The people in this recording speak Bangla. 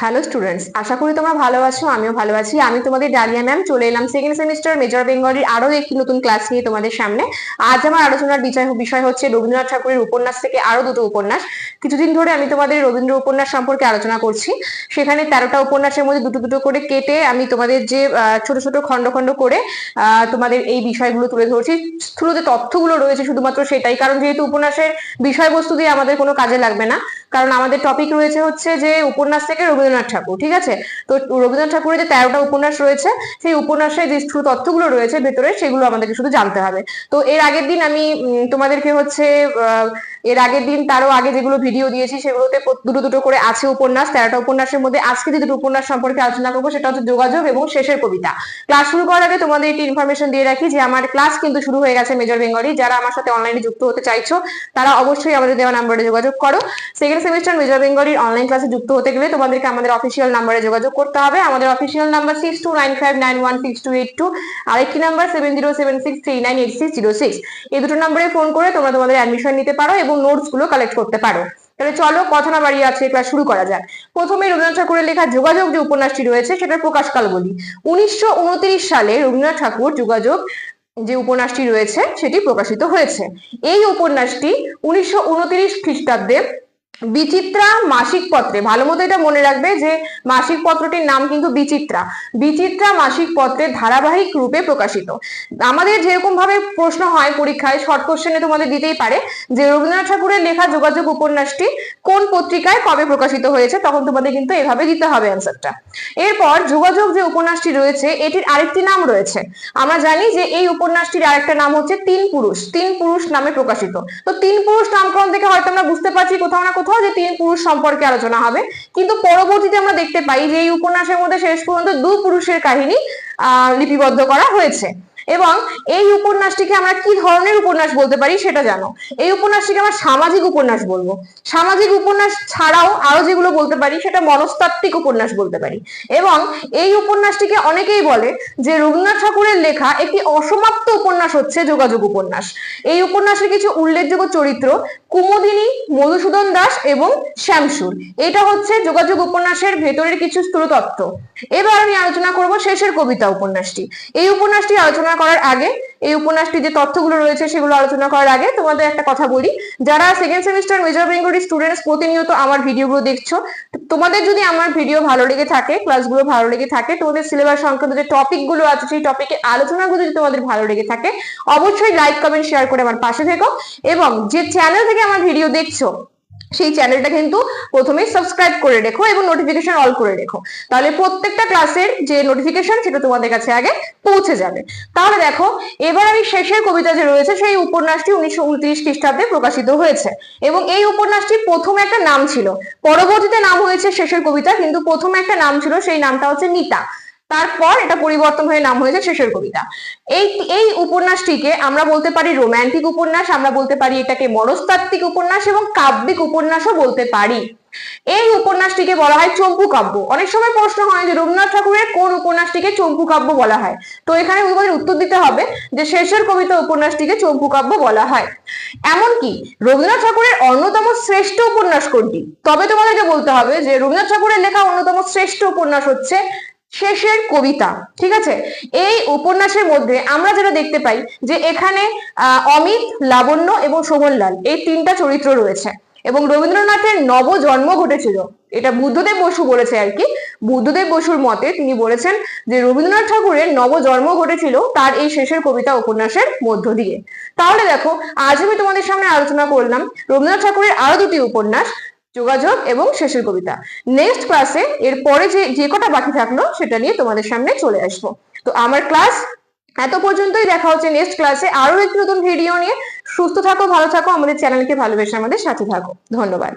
হ্যালো স্টুডেন্টস আশা করি তোমরা ভালো আছো, আমিও ভালো আছি। আমি তোমাদের ডালিয়া ম্যাম চলে এলাম সেকেন্ড সেমিস্টার মেজর বেঙ্গলির আরও একটি নতুন ক্লাস নিয়ে তোমাদের সামনে। আজ আমার আলোচনার বিষয় বিষয় হচ্ছে রবীন্দ্রনাথ ঠাকুরের উপন্যাস থেকে আরও দুটো উপন্যাস। কিছুদিন ধরে আমি তোমাদের রবীন্দ্র উপন্যাস সম্পর্কে আলোচনা করছি। সেখানে তেরোটা উপন্যাসের মধ্যে দুটো দুটো করে কেটে আমি তোমাদের যে ছোট ছোট খণ্ড খণ্ড করে তোমাদের এই বিষয়গুলো তুলে ধরছি। স্থূল যে তথ্যগুলো রয়েছে শুধুমাত্র সেটাই, কারণ যেহেতু উপন্যাসের বিষয়বস্তু দিয়ে আমাদের কোনো কাজে লাগবে না কারণ আমাদের টপিক রয়েছে হচ্ছে যে উপন্যাস থেকে রবীন্দ্রনাথ ঠাকুর, ঠিক আছে? তো রবীন্দ্রনাথ ঠাকুরের যে তেরোটা উপন্যাস রয়েছে, সেই উপন্যাসে যে স্থূল তথ্যগুলো রয়েছে ভেতরে, সেগুলো আমাদেরকে শুধু জানতে হবে। তো এর আগের দিন আমি তোমাদেরকে হচ্ছে এর আগের দিন তারও আগে যেগুলো ভিডিও দিয়েছি, সেগুলোতে দুটো দুটো করে আছে উপন্যাস, তেরোটা উপন্যাসের মধ্যে আজকে যে দুটো উপন্যাস সম্পর্কে আলোচনা করব, সেটা হচ্ছে যোগাযোগ এবং শেষের কবিতা। ক্লাস শুরু করার আগে তোমাদের একটি ইনফরমেশন দিয়ে রাখি যে আমার ক্লাস কিন্তু শুরু হয়ে গেছে মেজর বেঙ্গলি যারা আমার সাথে অনলাইনে যুক্ত হতে চাইছো, তারা অবশ্যই আমাদের দেওয়া নাম্বারে যোগাযোগ করো। সেকেন্ড সেমিস্টার মেজর বেঙ্গলির অনলাইন ক্লাসে যুক্ত হতে গেলে তোমাদেরকে আমাদের অফিসিয়াল নাম্বারে যোগাযোগ করতে হবে। আমাদের official number six two nine five nine one six two eight two আরেকটি number seven zero seven six three nine eight six zero six এই দুটো নাম্বারে ফোন করে তোমরা তোমাদের অ্যাডমিশন নিতে পারো এবং নোটসগুলো কালেক্ট করতে পারো। তাহলে চলো কথা না বাড়িয়ে আছে ক্লাস শুরু করা যাক। প্রথমে রবীন্দ্রনাথ ঠাকুরের লেখা যোগাযোগ যে উপন্যাসটি রয়েছে সেটার প্রকাশকাল বলি। উনিশশো উনত্রিশ সালে রবীন্দ্রনাথ ঠাকুর যোগাযোগ যে উপন্যাসটি রয়েছে সেটি প্রকাশিত হয়েছে। এই উপন্যাসটি উনিশশো উনত্রিশ খ্রিস্টাব্দে বিচিত্রা মাসিক পত্রে। ভালো মতো এটা মনে রাখবে যে মাসিক পত্রটির নাম কিন্তু বিচিত্রা। বিচিত্রা মাসিক পত্রে ধারাবাহিক রূপে প্রকাশিত। আমাদের যেরকম ভাবে প্রশ্ন হয় পরীক্ষায় শর্ট কোশ্চেনে তোমাদের দিতেই পারে যে রবীন্দ্রনাথ ঠাকুরের লেখা যোগাযোগ উপন্যাসটি কোন পত্রিকায় কবে প্রকাশিত হয়েছে, তখন তোমাদের কিন্তু এভাবে দিতে হবে অ্যান্সারটা এরপর যোগাযোগ যে উপন্যাসটি রয়েছে, এটির আরেকটি নাম রয়েছে। আমরা জানি যে এই উপন্যাসটির আরেকটা নাম হচ্ছে তিন পুরুষ। তিন পুরুষ নামে প্রকাশিত। তো তিন পুরুষ নামকরণ থেকে হয়তো আমরা বুঝতে পারছি কোথাও না কোথাও যে তিন পুরুষ সম্পর্কে আলোচনা হবে। কিন্তু পরবর্তীতে আমরা দেখতে পাই যে এই উপন্যাসের মধ্যে শেষ পর্যন্ত দু পুরুষের কাহিনী লিপিবদ্ধ করা হয়েছে। এবং এই উপন্যাসটিকে আমরা কি ধরনের উপন্যাস বলতে পারি সেটা জানো। এই উপন্যাসটিকে আমরা সামাজিক উপন্যাস বলব। সামাজিক উপন্যাস ছাড়াও আরও যেগুলো বলতে পারি সেটা মনস্তাত্ত্বিক উপন্যাস বলতে পারি। এবং এই উপন্যাসটিকে অনেকেই বলে যে রবীন্দ্রনাথ ঠাকুরের লেখা একটি অসমাপ্ত উপন্যাস হচ্ছে যোগাযোগ উপন্যাস। এই উপন্যাসের কিছু উল্লেখযোগ্য চরিত্র কুমুদিনী, মধুসূদন দাস এবং শ্যামসুর। এটা হচ্ছে যোগাযোগ উপন্যাসের ভেতরের কিছু স্থূল তত্ত্ব এবার আমি আলোচনা করব শেষের কবিতা উপন্যাসটি। এই উপন্যাসটি আলোচনা করার আগে, এই উপন্যাসটি যে তথ্যগুলো রয়েছে সেগুলো আলোচনা করার আগে তোমাদের একটা কথা বলি। যারা second semester major Bengali students প্রতিনিয়ত আমার ভিডিওগুলো দেখছ, তোমাদের যদি আমার ভিডিও ভালো লেগে থাকে ক্লাসগুলো ভালো লেগে থাকে, তোমাদের সিলেবাস সংক্রান্ত যে টপিকগুলো আছে, সেই টপিকে আলোচনাগুলো যদি তোমাদের ভালো লেগে থাকে, অবশ্যই লাইক কমেন্ট শেয়ার করে আমার পাশে থেকো এবং যে চ্যানেল থেকে আমার ভিডিও দেখছ সেই চ্যানেলটা কিন্তু প্রথমে সাবস্ক্রাইব করে রেখো এবং নোটিফিকেশন অল করে রেখো। তাহলে প্রত্যেকটা ক্লাসের যে নোটিফিকেশন সেটা তোমাদের কাছে আগে পৌঁছে যাবে। তাহলে দেখো, এবার আমি শেষের কবিতা যে রয়েছে, সেই উপন্যাসটি উনিশশো উনত্রিশ খ্রিস্টাব্দে প্রকাশিত হয়েছে। এবং এই উপন্যাসটির প্রথমে একটা নাম ছিল। পরবর্তীতে নাম হয়েছে শেষের কবিতা, কিন্তু প্রথমে একটা নাম ছিল, সেই নামটা হচ্ছে নিতা। তারপর এটা পরিবর্তন হয়ে নাম হয়েছে শেষের কবিতা। এই এই উপন্যাসটিকে আমরা বলতে পারি রোমান্টিক উপন্যাস, আমরা বলতে পারি এটাকে মনস্তাত্ত্বিক উপন্যাস এবং কাব্যিক উপন্যাসও বলতে পারি। এই উপন্যাসটিকে বলা হয় চম্পু কাব্য। অনেক সময় প্রশ্ন হয় যে রবীন্দ্রনাথ ঠাকুরের কোন উপন্যাসটিকে চম্পু কাব্য বলা হয়? তো এখানে তোমাদের উত্তর দিতে হবে যে শেষের কবিতা উপন্যাসটিকে চম্পু কাব্য বলা হয়। এমনকি রবীন্দ্রনাথ ঠাকুরের অন্যতম শ্রেষ্ঠ উপন্যাস কোনটি? তবে তোমাদেরকে বলতে হবে যে রবীন্দ্রনাথ ঠাকুরের লেখা অন্যতম শ্রেষ্ঠ উপন্যাস হচ্ছে শেষের কবিতা, ঠিক আছে? এই উপন্যাসের মধ্যে আমরা যেটা দেখতে পাই যে এখানে অমিত, লাবণ্য এবং শোভনলাল এই তিনটা চরিত্র রয়েছে। এবং রবীন্দ্রনাথের নব জন্ম ঘটেছিল। এটা বুদ্ধদেব বসু বলেছে আর কি। বুদ্ধদেব বসুর মতে তিনি বলেছেন যে রবীন্দ্রনাথ ঠাকুরের নব জন্ম ঘটেছিল তার এই শেষের কবিতা উপন্যাসের মধ্য দিয়ে। তাহলে দেখো, আজ আমি তোমাদের সামনে আলোচনা করলাম রবীন্দ্রনাথ ঠাকুরের আরও দুটি উপন্যাস। যোগাযোগ এবং শেষের কবিতা। নেক্সট ক্লাসে এর পরে যে যে কটা বাকি থাকল সেটা নিয়ে তোমাদের সামনে চলে আসব। তো আমার ক্লাস এত পর্যন্তই দেখা হচ্ছে নেক্সট ক্লাসে আরও একটি নতুন ভিডিও নিয়ে। সুস্থ থাকো, ভালো থাকো, আমাদের চ্যানেলকে ভালোবেসে আমাদের সাথে থাকো। ধন্যবাদ।